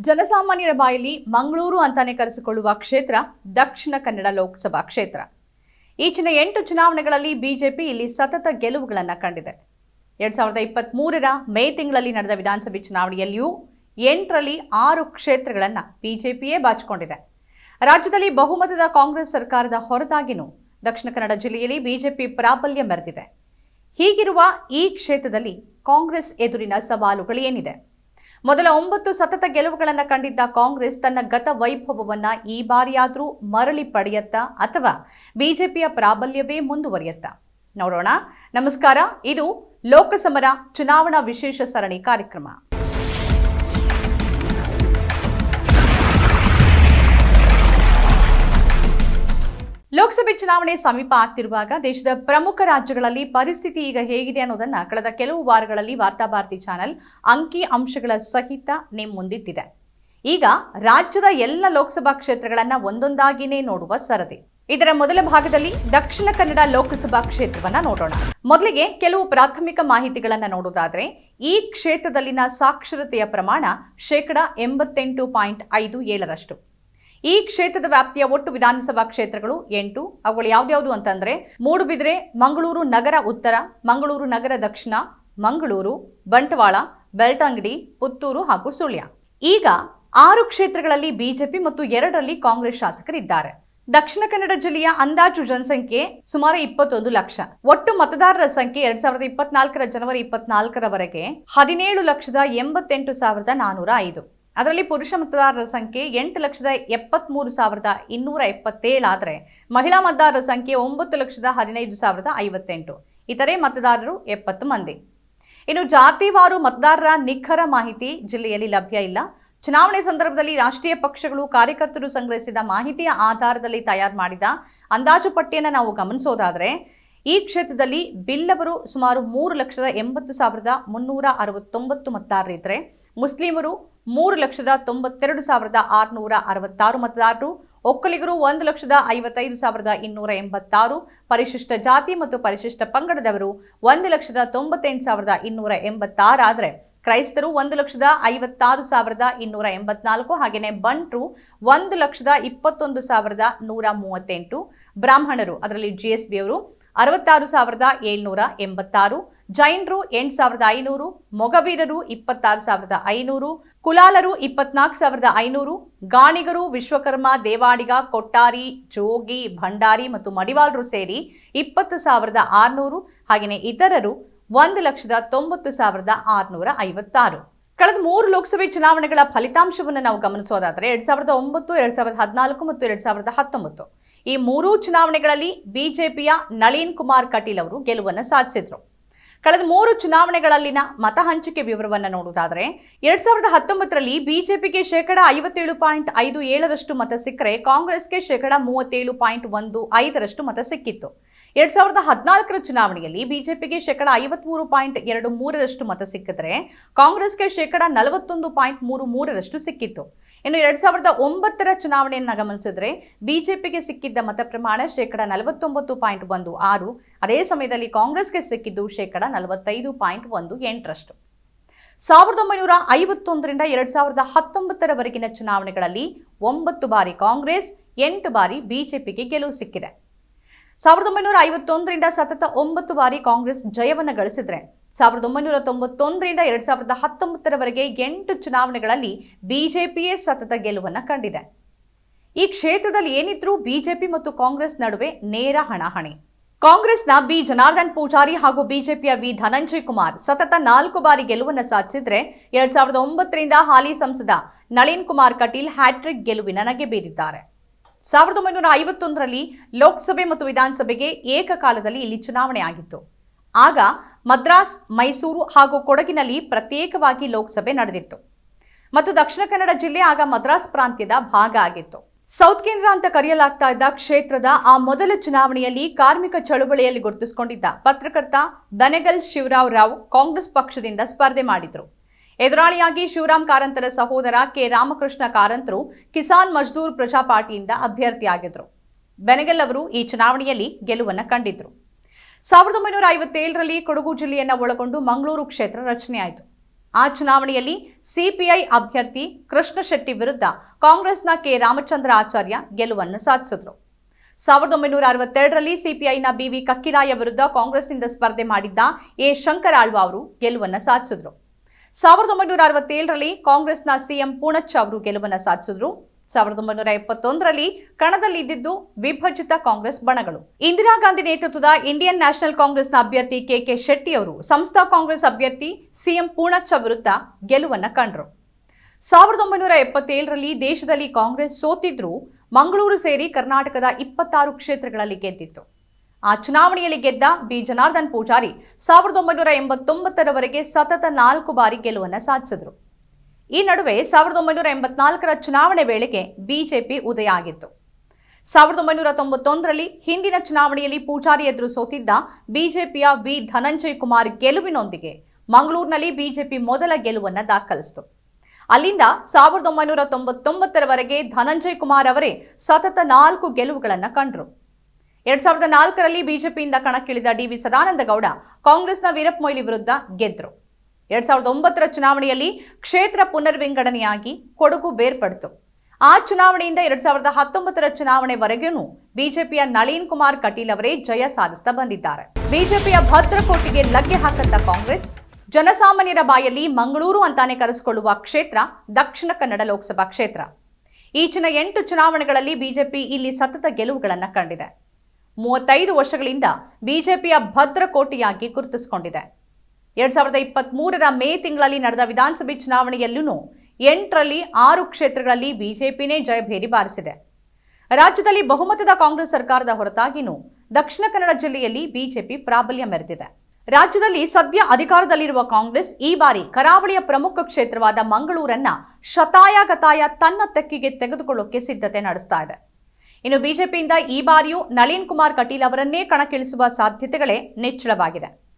ಜನಸಾಮಾನ್ಯರ ಬಾಯಲ್ಲಿ ಮಂಗಳೂರು ಅಂತಾನೆ ಕರೆಸಿಕೊಳ್ಳುವ ಕ್ಷೇತ್ರ ದಕ್ಷಿಣ ಕನ್ನಡ ಲೋಕಸಭಾ ಕ್ಷೇತ್ರ. ಈಚಿನ ಎಂಟು ಚುನಾವಣೆಗಳಲ್ಲಿ ಬಿಜೆಪಿ ಇಲ್ಲಿ ಸತತ ಗೆಲುವುಗಳನ್ನು ಕಂಡಿದೆ. ಎರಡ್ ಸಾವಿರದ ಇಪ್ಪತ್ತ್ ಮೂರರ ಮೇ ತಿಂಗಳಲ್ಲಿ ನಡೆದ ವಿಧಾನಸಭೆ ಚುನಾವಣೆಯಲ್ಲಿಯೂ ಎಂಟರಲ್ಲಿ ಆರು ಕ್ಷೇತ್ರಗಳನ್ನು ಬಿಜೆಪಿಯೇ ಬಾಚಿಕೊಂಡಿದೆ. ರಾಜ್ಯದಲ್ಲಿ ಬಹುಮತದ ಕಾಂಗ್ರೆಸ್ ಸರ್ಕಾರದ ಹೊರತಾಗಿನೂ ದಕ್ಷಿಣ ಕನ್ನಡ ಜಿಲ್ಲೆಯಲ್ಲಿ ಬಿಜೆಪಿ ಪ್ರಾಬಲ್ಯ ಮೆರೆದಿದೆ. ಹೀಗಿರುವ ಈ ಕ್ಷೇತ್ರದಲ್ಲಿ ಕಾಂಗ್ರೆಸ್ ಎದುರಿನ ಸವಾಲುಗಳೇನಿದೆ? ಮೊದಲ ಒಂಬತ್ತು ಸತತ ಗೆಲುವುಗಳನ್ನು ಕಂಡಿದ್ದ ಕಾಂಗ್ರೆಸ್ ತನ್ನ ಗತ ವೈಭವವನ್ನ ಈ ಬಾರಿಯಾದರೂ ಮರಳಿ ಪಡೆಯತ್ತಾ ಅಥವಾ ಬಿಜೆಪಿಯ ಪ್ರಾಬಲ್ಯವೇ ಮುಂದುವರಿಯತ್ತಾ? ನೋಡೋಣ. ನಮಸ್ಕಾರ. ಇದು ಲೋಕಸಮರ ಚುನಾವಣಾ ವಿಶೇಷ ಸರಣಿ ಕಾರ್ಯಕ್ರಮ. ಲೋಕಸಭೆ ಚುನಾವಣೆ ಸಮೀಪ ಆಗ್ತಿರುವಾಗ ದೇಶದ ಪ್ರಮುಖ ರಾಜ್ಯಗಳಲ್ಲಿ ಪರಿಸ್ಥಿತಿ ಈಗ ಹೇಗಿದೆ ಅನ್ನೋದನ್ನ ಕಳೆದ ಕೆಲವು ವಾರಗಳಲ್ಲಿ ವಾರ್ತಾಭಾರತಿ ಚಾನೆಲ್ ಅಂಕಿ ಅಂಶಗಳ ಸಹಿತ ನಿಮ್ಮ ಮುಂದಿಟ್ಟಿದೆ. ಈಗ ರಾಜ್ಯದ ಎಲ್ಲ ಲೋಕಸಭಾ ಕ್ಷೇತ್ರಗಳನ್ನ ಒಂದೊಂದಾಗಿನೇ ನೋಡುವ ಸರದಿ. ಇದರ ಮೊದಲ ಭಾಗದಲ್ಲಿ ದಕ್ಷಿಣ ಕನ್ನಡ ಲೋಕಸಭಾ ಕ್ಷೇತ್ರವನ್ನ ನೋಡೋಣ. ಮೊದಲಿಗೆ ಕೆಲವು ಪ್ರಾಥಮಿಕ ಮಾಹಿತಿಗಳನ್ನ ನೋಡೋದಾದ್ರೆ, ಈ ಕ್ಷೇತ್ರದಲ್ಲಿನ ಸಾಕ್ಷರತೆಯ ಪ್ರಮಾಣ ಶೇಕಡಾ ಎಂಬತ್ತೆಂಟು ಪಾಯಿಂಟ್ ಐದು ಏಳರಷ್ಟು. ಈ ಕ್ಷೇತ್ರದ ವ್ಯಾಪ್ತಿಯ ಒಟ್ಟು ವಿಧಾನಸಭಾ ಕ್ಷೇತ್ರಗಳು ಎಂಟು. ಅವುಗಳು ಯಾವ್ದ್ಯಾವುದು ಅಂತಂದ್ರೆ ಮೂಡುಬಿದ್ರೆ, ಮಂಗಳೂರು, ನಗರ ಉತ್ತರ, ಮಂಗಳೂರು, ನಗರ ದಕ್ಷಿಣ, ಮಂಗಳೂರು, ಬಂಟ್ವಾಳ, ಬೆಳ್ತಂಗಡಿ, ಪುತ್ತೂರು ಹಾಗೂ ಸುಳ್ಯ. ಈಗ ಆರು ಕ್ಷೇತ್ರಗಳಲ್ಲಿ ಬಿಜೆಪಿ ಮತ್ತು ಎರಡರಲ್ಲಿ ಕಾಂಗ್ರೆಸ್ ಶಾಸಕರಿದ್ದಾರೆ. ದಕ್ಷಿಣ ಕನ್ನಡ ಜಿಲ್ಲೆಯ ಅಂದಾಜು ಜನಸಂಖ್ಯೆ ಸುಮಾರು ಇಪ್ಪತ್ತೊಂದು ಲಕ್ಷ. ಒಟ್ಟು ಮತದಾರರ ಸಂಖ್ಯೆ ಎರಡ್ ಸಾವಿರದ ಇಪ್ಪತ್ನಾಲ್ಕರ ಜನವರಿ ಇಪ್ಪತ್ನಾಲ್ಕರವರೆಗೆ ಹದಿನೇಳು ಲಕ್ಷದ ಎಂಬತ್ತೆಂಟು ಸಾವಿರದ ನಾನೂರ ಐದು. ಅದರಲ್ಲಿ ಪುರುಷ ಮತದಾರರ ಸಂಖ್ಯೆ ಎಂಟು ಲಕ್ಷದ ಎಪ್ಪತ್ತ್ಮೂರು ಸಾವಿರದ ಇನ್ನೂರ ಎಪ್ಪತ್ತೇಳಾದರೆ ಮಹಿಳಾ ಮತದಾರರ ಸಂಖ್ಯೆ ಒಂಬತ್ತು ಲಕ್ಷದ ಹದಿನೈದು ಸಾವಿರದ ಐವತ್ತೆಂಟು. ಇತರೆ ಮತದಾರರು ಎಪ್ಪತ್ತು ಮಂದಿ. ಇನ್ನು ಜಾತಿವಾರು ಮತದಾರರ ನಿಖರ ಮಾಹಿತಿ ಜಿಲ್ಲೆಯಲ್ಲಿ ಲಭ್ಯ ಇಲ್ಲ. ಚುನಾವಣೆ ಸಂದರ್ಭದಲ್ಲಿ ರಾಷ್ಟ್ರೀಯ ಪಕ್ಷಗಳು ಕಾರ್ಯಕರ್ತರು ಸಂಗ್ರಹಿಸಿದ ಮಾಹಿತಿಯ ಆಧಾರದಲ್ಲಿ ತಯಾರು ಮಾಡಿದ ಅಂದಾಜು ಪಟ್ಟಿಯನ್ನು ನಾವು ಗಮನಿಸೋದಾದರೆ, ಈ ಕ್ಷೇತ್ರದಲ್ಲಿ ಬಿಲ್ಲವರು ಸುಮಾರು ಮೂರು ಲಕ್ಷದ ಎಂಬತ್ತು ಸಾವಿರದ ಮುನ್ನೂರ ಅರವತ್ತೊಂಬತ್ತು ಮತದಾರರಿದ್ದರೆ ಮುಸ್ಲಿಮರು ಮೂರು ಲಕ್ಷದ ತೊಂಬತ್ತೆರಡು ಸಾವಿರದ ಆರುನೂರ ಅರವತ್ತಾರು ಮತದಾರರು, ಒಕ್ಕಲಿಗರು ಒಂದು ಲಕ್ಷದ ಐವತ್ತೈದು ಸಾವಿರದ ಇನ್ನೂರ ಎಂಬತ್ತಾರು, ಪರಿಶಿಷ್ಟ ಜಾತಿ ಮತ್ತು ಪರಿಶಿಷ್ಟ ಪಂಗಡದವರು ಒಂದು ಲಕ್ಷದ ತೊಂಬತ್ತೆಂಟು ಸಾವಿರದ ಇನ್ನೂರ ಎಂಬತ್ತಾರಾದರೆ ಕ್ರೈಸ್ತರು ಒಂದು ಲಕ್ಷದ ಐವತ್ತಾರು ಸಾವಿರದ ಇನ್ನೂರ ಎಂಬತ್ನಾಲ್ಕು ಹಾಗೆಯೇ ಬಂಟ್ರು ಒಂದು ಲಕ್ಷದ ಇಪ್ಪತ್ತೊಂದು ಸಾವಿರದ ನೂರ ಮೂವತ್ತೆಂಟು ಬ್ರಾಹ್ಮಣರು, ಅದರಲ್ಲಿ ಜಿ ಎಸ್ ಬಿ ಅವರು ಅರವತ್ತಾರು ಸಾವಿರದ ಏಳ್ನೂರ ಎಂಬತ್ತಾರು ಜೈನರು ಎಂಟು ಸಾವಿರದ ಐನೂರು, ಮೊಗವೀರರು ಇಪ್ಪತ್ತಾರು ಸಾವಿರದ ಐನೂರು, ಕುಲಾಲರು ಇಪ್ಪತ್ನಾಲ್ಕು ಸಾವಿರದ ಐನೂರು, ಗಾಣಿಗರು ವಿಶ್ವಕರ್ಮ, ದೇವಾಡಿಗ, ಕೊಟ್ಟಾರಿ, ಜೋಗಿ, ಭಂಡಾರಿ ಮತ್ತು ಮಡಿವಾಳರು ಸೇರಿ ಇಪ್ಪತ್ತು ಸಾವಿರದ ಆರುನೂರು ಹಾಗೆಯೇ ಇತರರು ಒಂದು ಲಕ್ಷದ ತೊಂಬತ್ತು ಸಾವಿರದ ಆರುನೂರ ಐವತ್ತಾರು. ಕಳೆದ ಮೂರು ಲೋಕಸಭೆ ಚುನಾವಣೆಗಳ ಫಲಿತಾಂಶವನ್ನು ನಾವು ಗಮನಿಸೋದಾದರೆ ಎರಡು ಸಾವಿರದ ಒಂಬತ್ತು, ಎರಡು ಸಾವಿರದ ಹದಿನಾಲ್ಕು ಮತ್ತು ಎರಡ್ ಸಾವಿರದ ಹತ್ತೊಂಬತ್ತು. ಈ ಮೂರೂ ಚುನಾವಣೆಗಳಲ್ಲಿ ಬಿಜೆಪಿಯ ನಳೀನ್ ಕುಮಾರ್ ಕಟೀಲ್ ಅವರು ಗೆಲುವನ್ನು ಸಾಧಿಸಿದ್ರು. ಕಳೆದ ಮೂರು ಚುನಾವಣೆಗಳಲ್ಲಿನ ಮತ ಹಂಚಿಕೆ ವಿವರವನ್ನು ನೋಡುವುದಾದರೆ, ಎರಡ್ ಸಾವಿರದ ಹತ್ತೊಂಬತ್ತರಲ್ಲಿ ಬಿಜೆಪಿಗೆ ಶೇಕಡ ಐವತ್ತೇಳು ಪಾಯಿಂಟ್ ಐದು ಏಳರಷ್ಟು ಮತ ಸಿಕ್ಕರೆ ಕಾಂಗ್ರೆಸ್ಗೆ ಶೇಕಡ ಮೂವತ್ತೇಳು ಪಾಯಿಂಟ್ ಒಂದು ಐದರಷ್ಟು ಮತ ಸಿಕ್ಕಿತ್ತು. ಎರಡ್ ಸಾವಿರದ ಹದಿನಾಲ್ಕರ ಚುನಾವಣೆಯಲ್ಲಿ ಬಿಜೆಪಿಗೆ ಶೇಕಡ ಐವತ್ಮೂರು ಪಾಯಿಂಟ್ ಎರಡು ಮೂರರಷ್ಟು ಮತ ಸಿಕ್ಕಿದ್ರೆ, ಕಾಂಗ್ರೆಸ್ಗೆ ಶೇಕಡ ನಲವತ್ತೊಂದು ಪಾಯಿಂಟ್ ಮೂರು ಮೂರರಷ್ಟು ಸಿಕ್ಕಿತ್ತು. ಇನ್ನು ಎರಡ್ ಸಾವಿರದ ಒಂಬತ್ತರ ಚುನಾವಣೆಯನ್ನು ಗಮನಿಸಿದ್ರೆ ಬಿಜೆಪಿಗೆ ಸಿಕ್ಕಿದ್ದ ಮತ ಪ್ರಮಾಣ ಶೇಕಡ ನಲವತ್ತೊಂಬತ್ತು ಪಾಯಿಂಟ್ ಒಂದು ಆರು. ಅದೇ ಸಮಯದಲ್ಲಿ ಕಾಂಗ್ರೆಸ್ಗೆ ಸಿಕ್ಕಿದ್ದು ಶೇಕಡ ನಲವತ್ತೈದು ಪಾಯಿಂಟ್ ಒಂದು ಎಂಟರಷ್ಟು. ಸಾವಿರದ ಒಂಬೈನೂರ ಐವತ್ತೊಂದರಿಂದ ಎರಡ್ ಸಾವಿರದ ಹತ್ತೊಂಬತ್ತರವರೆಗಿನ ಚುನಾವಣೆಗಳಲ್ಲಿ ಒಂಬತ್ತು ಬಾರಿ ಕಾಂಗ್ರೆಸ್, ಎಂಟು ಬಾರಿ ಬಿಜೆಪಿಗೆ ಗೆಲುವು ಸಿಕ್ಕಿದೆ. ಸಾವಿರದ ಒಂಬೈನೂರ ಐವತ್ತೊಂದರಿಂದ ಸತತ ಒಂಬತ್ತು ಬಾರಿ ಕಾಂಗ್ರೆಸ್ ಜಯವನ್ನು ಗಳಿಸಿದ್ರೆ ಸಾವಿರದ ಒಂಬೈನೂರ ತೊಂಬತ್ತೊಂದರಿಂದ ಎರಡ್ ಸಾವಿರದ ಹತ್ತೊಂಬತ್ತರವರೆಗೆ ಎಂಟು ಚುನಾವಣೆಗಳಲ್ಲಿ ಬಿಜೆಪಿಯೇ ಸತತ ಗೆಲುವನ್ನು ಕಂಡಿದೆ. ಈ ಕ್ಷೇತ್ರದಲ್ಲಿ ಏನಿದ್ರೂ ಬಿಜೆಪಿ ಮತ್ತು ಕಾಂಗ್ರೆಸ್ ನಡುವೆ ನೇರ ಹಣಾಹಣಿ. ಕಾಂಗ್ರೆಸ್ನ ಬಿ. ಜನಾರ್ದನ್ ಪೂಜಾರಿ ಹಾಗೂ ಬಿಜೆಪಿಯ ವಿ. ಧನಂಜಯ್ ಕುಮಾರ್ ಸತತ ನಾಲ್ಕು ಬಾರಿ ಗೆಲುವನ್ನು ಸಾಧಿಸಿದ್ರೆ ಎರಡ್ ಸಾವಿರದ ಒಂಬತ್ತರಿಂದ ಹಾಲಿ ಸಂಸದ ನಳಿನ್ ಕುಮಾರ್ ಕಟೀಲ್ ಹ್ಯಾಟ್ರಿಕ್ ಗೆಲುವಿನ ನಗೆ ಬೀರಿದ್ದಾರೆ. ಸಾವಿರದ ಒಂಬೈನೂರ ಐವತ್ತೊಂದರಲ್ಲಿ ಲೋಕಸಭೆ ಮತ್ತು ವಿಧಾನಸಭೆಗೆ ಏಕಕಾಲದಲ್ಲಿ ಇಲ್ಲಿ ಚುನಾವಣೆ ಆಗಿತ್ತು. ಆಗ ಮದ್ರಾಸ್, ಮೈಸೂರು ಹಾಗೂ ಕೊಡಗಿನಲ್ಲಿ ಪ್ರತ್ಯೇಕವಾಗಿ ಲೋಕಸಭೆ ನಡೆದಿತ್ತು. ಮತ್ತು ದಕ್ಷಿಣ ಕನ್ನಡ ಜಿಲ್ಲೆ ಆಗ ಮದ್ರಾಸ್ ಪ್ರಾಂತ್ಯದ ಭಾಗ ಆಗಿತ್ತು. ಸೌತ್ ಕೇಂದ್ರ ಅಂತ ಕರೆಯಲಾಗ್ತಾ ಇದ್ದ ಕ್ಷೇತ್ರದ ಆ ಮೊದಲ ಚುನಾವಣೆಯಲ್ಲಿ ಕಾರ್ಮಿಕ ಚಳುವಳಿಯಲ್ಲಿ ಗುರುತಿಸಿಕೊಂಡಿದ್ದ ಪತ್ರಕರ್ತ ಬನೆಗಲ್ ಶಿವರಾವ್ ರಾವ್ ಕಾಂಗ್ರೆಸ್ ಪಕ್ಷದಿಂದ ಸ್ಪರ್ಧೆ ಮಾಡಿದ್ರು. ಎದುರಾಳಿಯಾಗಿ ಶಿವರಾಮ್ ಕಾರಂತರ ಸಹೋದರ ಕೆ. ರಾಮಕೃಷ್ಣ ಕಾರಂತರು ಕಿಸಾನ್ ಮಜ್ದೂರ್ ಪ್ರಜಾ ಪಾರ್ಟಿಯಿಂದ ಅಭ್ಯರ್ಥಿಯಾಗಿದ್ರು. ಬೆನಗಲ್ ಅವರು ಈ ಚುನಾವಣೆಯಲ್ಲಿ ಗೆಲುವನ್ನು ಕಂಡಿದ್ರು. ಸಾವಿರದ ಒಂಬೈನೂರ ಐವತ್ತೇಳರಲ್ಲಿ ಕೊಡಗು ಜಿಲ್ಲೆಯನ್ನು ಒಳಗೊಂಡು ಮಂಗಳೂರು ಕ್ಷೇತ್ರ ರಚನೆಯಾಯಿತು. ಆ ಚುನಾವಣೆಯಲ್ಲಿ ಸಿಪಿಐ ಅಭ್ಯರ್ಥಿ ಕೃಷ್ಣ ಶೆಟ್ಟಿ ವಿರುದ್ಧ ಕಾಂಗ್ರೆಸ್ನ ಕೆ ರಾಮಚಂದ್ರ ಆಚಾರ್ಯ ಗೆಲುವನ್ನು ಸಾಧಿಸಿದರು. ಸಾವಿರದ ಒಂಬೈನೂರ ಅರವತ್ತೆರಡರಲ್ಲಿ ಸಿಪಿಐನ ಬಿವಿ ಕಕ್ಕಿರಾಯ ವಿರುದ್ಧ ಕಾಂಗ್ರೆಸ್ನಿಂದ ಸ್ಪರ್ಧೆ ಮಾಡಿದ್ದ ಎ ಶಂಕರಾಳ್ವ ಅವರು ಗೆಲುವನ್ನು ಸಾಧಿಸಿದರು. ಸಾವಿರದ ಒಂಬೈನೂರ ಅರವತ್ತೇಳರಲ್ಲಿ ಕಾಂಗ್ರೆಸ್ನ ಸಿಎಂ ಪೂಣಚ್ಚ ಅವರು ಗೆಲುವನ್ನು ಸಾಧಿಸಿದ್ರು. ಸಾವಿರದ ಒಂಬೈನೂರ ಎಪ್ಪತ್ತೊಂದರಲ್ಲಿ ಕಣದಲ್ಲಿದ್ದಿದ್ದು ವಿಭಜಿತ ಕಾಂಗ್ರೆಸ್ ಬಣಗಳು. ಇಂದಿರಾ ಗಾಂಧಿ ನೇತೃತ್ವದ ಇಂಡಿಯನ್ ನ್ಯಾಷನಲ್ ಕಾಂಗ್ರೆಸ್ನ ಅಭ್ಯರ್ಥಿ ಕೆಕೆ ಶೆಟ್ಟಿ ಅವರು ಸಂಸ್ಥಾ ಕಾಂಗ್ರೆಸ್ ಅಭ್ಯರ್ಥಿ ಸಿಎಂ ಪೂರ್ಣಚ್ಚ ವಿರುದ್ಧ ಗೆಲುವನ್ನ ಕಂಡರು. ಸಾವಿರದ ಒಂಬೈನೂರ ಎಪ್ಪತ್ತೇಳರಲ್ಲಿ ದೇಶದಲ್ಲಿ ಕಾಂಗ್ರೆಸ್ ಸೋತಿದ್ರೂ ಮಂಗಳೂರು ಸೇರಿ ಕರ್ನಾಟಕದ ಇಪ್ಪತ್ತಾರು ಕ್ಷೇತ್ರಗಳಲ್ಲಿ ಗೆದ್ದಿತ್ತು. ಆ ಚುನಾವಣೆಯಲ್ಲಿ ಗೆದ್ದ ಬಿ. ಜನಾರ್ದನ್ ಪೂಜಾರಿ ಸಾವಿರದ ಒಂಬೈನೂರ ಎಂಬತ್ತೊಂಬತ್ತರವರೆಗೆ ಸತತ ನಾಲ್ಕು ಬಾರಿ ಗೆಲುವನ್ನು ಸಾಧಿಸಿದ್ರು. ಈ ನಡುವೆ ಸಾವಿರದ ಒಂಬೈನೂರ ಎಂಬತ್ನಾಲ್ಕರ ಚುನಾವಣೆ ವೇಳೆಗೆ ಬಿಜೆಪಿ ಉದಯ ಆಗಿತ್ತು ಸಾವಿರದ ಒಂಬೈನೂರ ತೊಂಬತ್ತೊಂದರಲ್ಲಿ ಹಿಂದಿನ ಚುನಾವಣೆಯಲ್ಲಿ ಪೂಜಾರಿ ಎದುರು ಸೋತಿದ್ದ ಬಿಜೆಪಿಯ ವಿ. ಧನಂಜಯ್ ಕುಮಾರ್ ಗೆಲುವಿನೊಂದಿಗೆ ಮಂಗಳೂರಿನಲ್ಲಿ ಬಿಜೆಪಿ ಮೊದಲ ಗೆಲುವನ್ನು ದಾಖಲಿಸಿತು. ಅಲ್ಲಿಂದ ಸಾವಿರದ ಒಂಬೈನೂರ ತೊಂಬತ್ತೊಂಬತ್ತರವರೆಗೆ ಧನಂಜಯ್ ಕುಮಾರ್ ಅವರೇ ಸತತ ನಾಲ್ಕು ಗೆಲುವುಗಳನ್ನು ಕಂಡರು. ಎರಡ್ ಸಾವಿರದ ನಾಲ್ಕರಲ್ಲಿ ಬಿಜೆಪಿಯಿಂದ ಕಣಕ್ಕಿಳಿದ ಡಿ ವಿ ಸದಾನಂದಗೌಡ ಕಾಂಗ್ರೆಸ್ನ ವೀರಪ್ಪ ಮೊಯ್ಲಿ ವಿರುದ್ಧ ಗೆದ್ರು. ಎರಡ್ ಸಾವಿರದ ಒಂಬತ್ತರ ಚುನಾವಣೆಯಲ್ಲಿ ಕ್ಷೇತ್ರ ಪುನರ್ವಿಂಗಡಣೆಯಾಗಿ ಕೊಡಗು ಬೇರ್ಪಡಿತು. ಆ ಚುನಾವಣೆಯಿಂದ ಎರಡ್ ಸಾವಿರದ ಹತ್ತೊಂಬತ್ತರ ಚುನಾವಣೆವರೆಗೂ ಬಿಜೆಪಿಯ ನಳೀನ್ ಕುಮಾರ್ ಕಟೀಲ್ ಅವರೇ ಜಯ ಸಾಧಿಸ್ತಾ ಬಂದಿದ್ದಾರೆ. ಬಿಜೆಪಿಯ ಭದ್ರಕೋಟೆಗೆ ಲಗ್ಗೆ ಹಾಕಂತ ಕಾಂಗ್ರೆಸ್, ಜನಸಾಮಾನ್ಯರ ಬಾಯಲ್ಲಿ ಮಂಗಳೂರು ಅಂತಾನೆ ಕರೆಸಿಕೊಳ್ಳುವ ಕ್ಷೇತ್ರ ದಕ್ಷಿಣ ಕನ್ನಡ ಲೋಕಸಭಾ ಕ್ಷೇತ್ರ. ಈಚಿನ ಎಂಟು ಚುನಾವಣೆಗಳಲ್ಲಿ ಬಿಜೆಪಿ ಇಲ್ಲಿ ಸತತ ಗೆಲುವುಗಳನ್ನು ಕಂಡಿದೆ. ಮೂವತ್ತೈದು ವರ್ಷಗಳಿಂದ ಬಿಜೆಪಿಯ ಭದ್ರಕೋಟೆಯಾಗಿ ಗುರುತಿಸಿಕೊಂಡಿದೆ. ಎರಡ್ ಸಾವಿರದ ಇಪ್ಪತ್ತ್ ಮೂರರ ಮೇ ತಿಂಗಳಲ್ಲಿ ನಡೆದ ವಿಧಾನಸಭೆ ಚುನಾವಣೆಯಲ್ಲೂ ಎಂಟರಲ್ಲಿ ಆರು ಕ್ಷೇತ್ರಗಳಲ್ಲಿ ಬಿಜೆಪಿನೇ ಜಯಭೇರಿ ಬಾರಿಸಿದೆ. ರಾಜ್ಯದಲ್ಲಿ ಬಹುಮತದ ಕಾಂಗ್ರೆಸ್ ಸರ್ಕಾರದ ಹೊರತಾಗಿಯೂ ದಕ್ಷಿಣ ಕನ್ನಡ ಜಿಲ್ಲೆಯಲ್ಲಿ ಬಿಜೆಪಿ ಪ್ರಾಬಲ್ಯ ಮೆರೆದಿದೆ. ರಾಜ್ಯದಲ್ಲಿ ಸದ್ಯ ಅಧಿಕಾರದಲ್ಲಿರುವ ಕಾಂಗ್ರೆಸ್ ಈ ಬಾರಿ ಕರಾವಳಿಯ ಪ್ರಮುಖ ಕ್ಷೇತ್ರವಾದ ಮಂಗಳೂರನ್ನ ಶತಾಯಗತಾಯ ತನ್ನ ತೆಕ್ಕಿಗೆ ತೆಗೆದುಕೊಳ್ಳೋಕೆ ಸಿದ್ಧತೆ ನಡೆಸ್ತಾ ಇದೆ. ಇನ್ನು ಬಿಜೆಪಿಯಿಂದ ಈ ಬಾರಿಯೂ ನಳಿನ್ ಕುಮಾರ್ ಕಟೀಲ್ ಅವರನ್ನೇ ಕಣಕ್ಕಿಳಿಸುವ ಸಾಧ್ಯತೆಗಳೇ ನಿಚ್ಚಳವಾಗಿದೆ.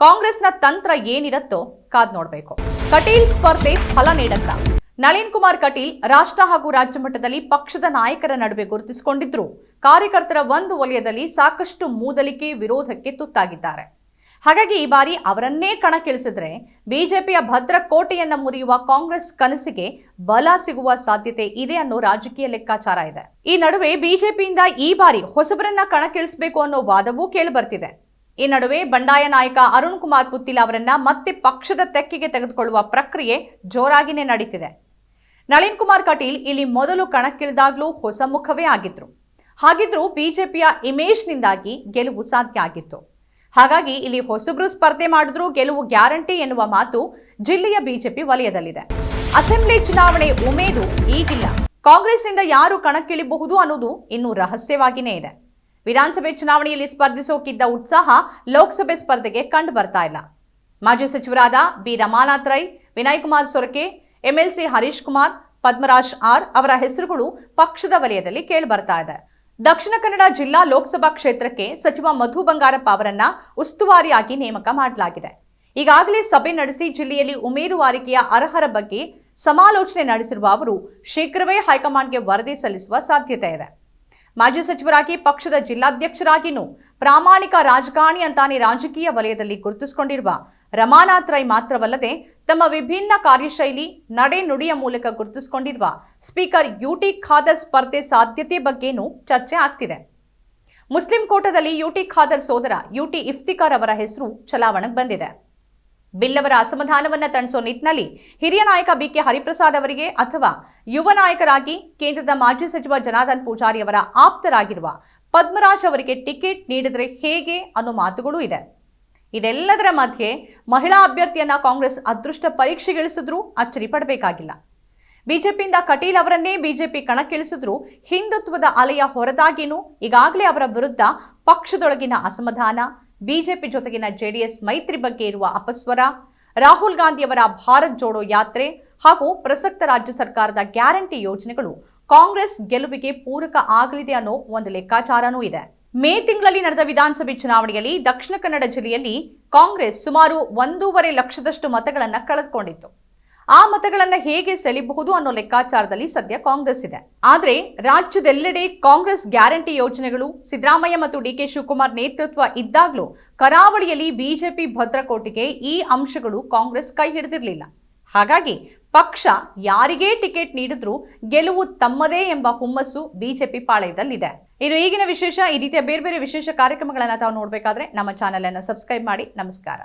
ಕಾಂಗ್ರೆಸ್ನ ತಂತ್ರ ಏನಿರತ್ತೋ ಕಾದ್ ನೋಡಬೇಕು. ಕಟೀಲ್ ಸ್ಪರ್ಧೆ ಫಲ ನೀಡತ್ತ. ನಳಿನ್ ಕುಮಾರ್ ಕಟೀಲ್ ರಾಷ್ಟ್ರ ಹಾಗೂ ರಾಜ್ಯ ಮಟ್ಟದಲ್ಲಿ ಪಕ್ಷದ ನಾಯಕರ ನಡುವೆ ಗುರುತಿಸಿಕೊಂಡಿದ್ರು. ಕಾರ್ಯಕರ್ತರ ಒಂದು ವಲಯದಲ್ಲಿ ಸಾಕಷ್ಟು ಮೂದಲಿಕೆ ವಿರೋಧಕ್ಕೆ ತುತ್ತಾಗಿದ್ದಾರೆ. ಹಾಗಾಗಿ ಈ ಬಾರಿ ಅವರನ್ನೇ ಕಣಕ್ಕಿಳಿಸಿದ್ರೆ ಬಿಜೆಪಿಯ ಭದ್ರ ಕೋಟೆಯನ್ನ ಮುರಿಯುವ ಕಾಂಗ್ರೆಸ್ ಕನಸಿಗೆ ಬಲ ಸಿಗುವ ಸಾಧ್ಯತೆ ಇದೆ ಅನ್ನೋ ರಾಜಕೀಯ ಲೆಕ್ಕಾಚಾರ ಇದೆ. ಈ ನಡುವೆ ಬಿಜೆಪಿಯಿಂದ ಈ ಬಾರಿ ಹೊಸಬರನ್ನ ಕಣಕ್ಕಿಳಿಸಬೇಕು ಅನ್ನೋ ವಾದವೂ ಕೇಳಿಬರ್ತಿದೆ. ಈ ನಡುವೆ ಬಂಡಾಯ ನಾಯಕ ಅರುಣ್ ಕುಮಾರ್ ಪುತ್ತಿಲ ಅವರನ್ನ ಮತ್ತೆ ಪಕ್ಷದ ತೆಕ್ಕೆಗೆ ತೆಗೆದುಕೊಳ್ಳುವ ಪ್ರಕ್ರಿಯೆ ಜೋರಾಗಿನೇ ನಡೀತಿದೆ. ನಳಿನ್ ಕುಮಾರ್ ಕಟೀಲ್ ಇಲ್ಲಿ ಮೊದಲು ಕಣಕ್ಕಿಳಿದಾಗ್ಲೂ ಹೊಸ ಮುಖವೇ ಆಗಿದ್ರು. ಹಾಗಿದ್ರೂ ಬಿಜೆಪಿಯ ಇಮೇಜ್ನಿಂದಾಗಿ ಗೆಲುವು ಸಾಧ್ಯ ಆಗಿತ್ತು. ಹಾಗಾಗಿ ಇಲ್ಲಿ ಹೊಸಬ್ರು ಸ್ಪರ್ಧೆ ಮಾಡಿದ್ರೂ ಗೆಲುವು ಗ್ಯಾರಂಟಿ ಎನ್ನುವ ಮಾತು ಜಿಲ್ಲೆಯ ಬಿಜೆಪಿ ವಲಯದಲ್ಲಿದೆ. ಅಸೆಂಬ್ಲಿ ಚುನಾವಣೆ ಉಮೇದು ಈಗಿಲ್ಲ. ಕಾಂಗ್ರೆಸ್ನಿಂದ ಯಾರು ಕಣಕ್ಕಿಳಿಬಹುದು ಅನ್ನೋದು ಇನ್ನೂ ರಹಸ್ಯವಾಗಿಯೇ ಇದೆ. ವಿಧಾನಸಭೆ ಚುನಾವಣೆಯಲ್ಲಿ ಸ್ಪರ್ಧಿಸೋಕಿದ್ದ ಉತ್ಸಾಹ ಲೋಕಸಭೆ ಸ್ಪರ್ಧೆಗೆ ಕಂಡು ಬರ್ತಾ ಇಲ್ಲ. ಮಾಜಿ ಸಚಿವರಾದ B. Ramanath Rai, Vinay Kumar Sorake, MLC Harish Kumar, Padmaraj R ಅವರ ಹೆಸರುಗಳು ಪಕ್ಷದ ವಲಯದಲ್ಲಿ ಕೇಳಿಬರ್ತಾ ಇದೆ. ದಕ್ಷಿಣ ಕನ್ನಡ ಜಿಲ್ಲಾ ಲೋಕಸಭಾ ಕ್ಷೇತ್ರಕ್ಕೆ ಸಚಿವ ಮಧು ಬಂಗಾರಪ್ಪ ಅವರನ್ನ ಉಸ್ತುವಾರಿಯಾಗಿ ನೇಮಕ ಮಾಡಲಾಗಿದೆ. ಈಗಾಗಲೇ ಸಭೆ ನಡೆಸಿ ಜಿಲ್ಲೆಯಲ್ಲಿ ಉಮೇದುವಾರಿಕೆಯ ಅರ್ಹರ ಬಗ್ಗೆ ಸಮಾಲೋಚನೆ ನಡೆಸಿರುವ ಅವರು ಶೀಘ್ರವೇ ಹೈಕಮಾಂಡ್ಗೆ ವರದಿ ಸಲ್ಲಿಸುವ ಸಾಧ್ಯತೆ ಇದೆ. ಮಾಜಿ ಸಚಿವರಾಗಿ ಪಕ್ಷದ ಜಿಲ್ಲಾಧ್ಯಕ್ಷರಾಗಿನೂ ಪ್ರಾಮಾಣಿಕ ರಾಜಕಾರಣಿ ಅಂತಾನೆ ರಾಜಕೀಯ ವಲಯದಲ್ಲಿ ಗುರುತಿಸಿಕೊಂಡಿರುವ ರಮಾನಾಥ್ ರೈ ಮಾತ್ರವಲ್ಲದೆ ತಮ್ಮ ವಿಭಿನ್ನ ಕಾರ್ಯಶೈಲಿ, ನಡೆ ನುಡಿಯ ಮೂಲಕ ಗುರುತಿಸಿಕೊಂಡಿರುವ ಸ್ಪೀಕರ್ ಯುಟಿ ಖಾದರ್ ಸ್ಪರ್ಧೆ ಸಾಧ್ಯತೆ ಬಗ್ಗೆನೂ ಚರ್ಚೆ ಆಗ್ತಿದೆ. ಮುಸ್ಲಿಂ ಕೋಟದಲ್ಲಿ ಯುಟಿ ಖಾದರ್ ಸೋದರ ಯುಟಿ ಇಫ್ತಿಕಾರ್ ಅವರ ಹೆಸರು ಚಲಾವಣೆಗೆ ಬಂದಿದೆ. ಬಿಲ್ ಅವರ ಅಸಮಾಧಾನವನ್ನ ತಣಿಸೋ ನಿಟ್ಟಿನಲ್ಲಿ ಹಿರಿಯ ನಾಯಕ ಬಿಕೆ ಹರಿಪ್ರಸಾದ್ ಅವರಿಗೆ ಅಥವಾ ಯುವ ನಾಯಕರಾಗಿ ಕೇಂದ್ರದ ಮಾಜಿ ಸಚಿವ ಜನಾರ್ದನ್ ಪೂಜಾರಿ ಅವರ ಆಪ್ತರಾಗಿರುವ ಪದ್ಮರಾಜ್ ಅವರಿಗೆ ಟಿಕೆಟ್ ನೀಡಿದರೆ ಹೇಗೆ ಅನ್ನೋ ಮಾತುಗಳು ಇದೆ. ಇದೆಲ್ಲದರ ಮಧ್ಯೆ ಮಹಿಳಾ ಅಭ್ಯರ್ಥಿಯನ್ನ ಕಾಂಗ್ರೆಸ್ ಅದೃಷ್ಟ ಪರೀಕ್ಷೆಗಿಳಿಸಿದ್ರೂ ಅಚ್ಚರಿ ಪಡಬೇಕಾಗಿಲ್ಲ. ಬಿಜೆಪಿಯಿಂದ ಕಟೀಲ್ ಅವರನ್ನೇ ಬಿಜೆಪಿ ಕಣಕ್ಕಿಳಿಸಿದ್ರು ಹಿಂದುತ್ವದ ಅಲೆಯ ಹೊರತಾಗಿನೂ ಈಗಾಗಲೇ ಅವರ ವಿರುದ್ಧ ಪಕ್ಷದೊಳಗಿನ ಅಸಮಾಧಾನ ಬಿಜೆಪಿ ಜೊತೆಗಿನ ಜೆಡಿಎಸ್ ಮೈತ್ರಿ ಬಗ್ಗೆ ಇರುವ ಅಪಸ್ವರ, ರಾಹುಲ್ ಗಾಂಧಿಯವರ ಭಾರತ್ ಜೋಡೋ ಯಾತ್ರೆ ಹಾಗೂ ಪ್ರಸಕ್ತ ರಾಜ್ಯ ಸರ್ಕಾರದ ಗ್ಯಾರಂಟಿ ಯೋಜನೆಗಳು ಕಾಂಗ್ರೆಸ್ ಗೆಲುವಿಗೆ ಪೂರಕ ಆಗಲಿದೆ ಅನ್ನೋ ಒಂದು ಲೆಕ್ಕಾಚಾರನೂ ಇದೆ. ಮೇ ತಿಂಗಳಲ್ಲಿ ನಡೆದ ವಿಧಾನಸಭೆ ಚುನಾವಣೆಯಲ್ಲಿ ದಕ್ಷಿಣ ಕನ್ನಡ ಜಿಲ್ಲೆಯಲ್ಲಿ ಕಾಂಗ್ರೆಸ್ ಸುಮಾರು ಒಂದೂವರೆ ಲಕ್ಷದಷ್ಟು ಮತಗಳನ್ನು ಕಳೆದುಕೊಂಡಿತ್ತು. ಆ ಮತಗಳನ್ನ ಹೇಗೆ ಸೆಳಿಬಹುದು ಅನ್ನೋ ಲೆಕ್ಕಾಚಾರದಲ್ಲಿ ಸದ್ಯ ಕಾಂಗ್ರೆಸ್ ಇದೆ. ಆದರೆ ರಾಜ್ಯದೆಲ್ಲೆಡೆ ಕಾಂಗ್ರೆಸ್ ಗ್ಯಾರಂಟಿ ಯೋಜನೆಗಳು ಸಿದ್ದರಾಮಯ್ಯ ಮತ್ತು ಡಿ ಕೆ ಶಿವಕುಮಾರ್ ನೇತೃತ್ವ ಇದ್ದಾಗಲೂ ಕರಾವಳಿಯಲ್ಲಿ ಬಿಜೆಪಿ ಭದ್ರಕೋಟೆಗೆ ಈ ಅಂಶಗಳು ಕಾಂಗ್ರೆಸ್ ಕೈ ಹಿಡಿದಿರಲಿಲ್ಲ. ಹಾಗಾಗಿ ಪಕ್ಷ ಯಾರಿಗೇ ಟಿಕೆಟ್ ನೀಡಿದ್ರೂ ಗೆಲುವು ತಮ್ಮದೇ ಎಂಬ ಹುಮ್ಮಸ್ಸು ಬಿಜೆಪಿ ಪಾಳಯದಲ್ಲಿದೆ. ಇದು ಈಗಿನ ವಿಶೇಷ, ಈ ರೀತಿಯ ಬೇರೆ ಬೇರೆ ವಿಶೇಷ ಕಾರ್ಯಕ್ರಮಗಳನ್ನು ತಾವು ನೋಡಬೇಕಾದ್ರೆ ನಮ್ಮ ಚಾನೆಲ್ ಅನ್ನು ಸಬ್ಸ್ಕ್ರೈಬ್ ಮಾಡಿ. ನಮಸ್ಕಾರ.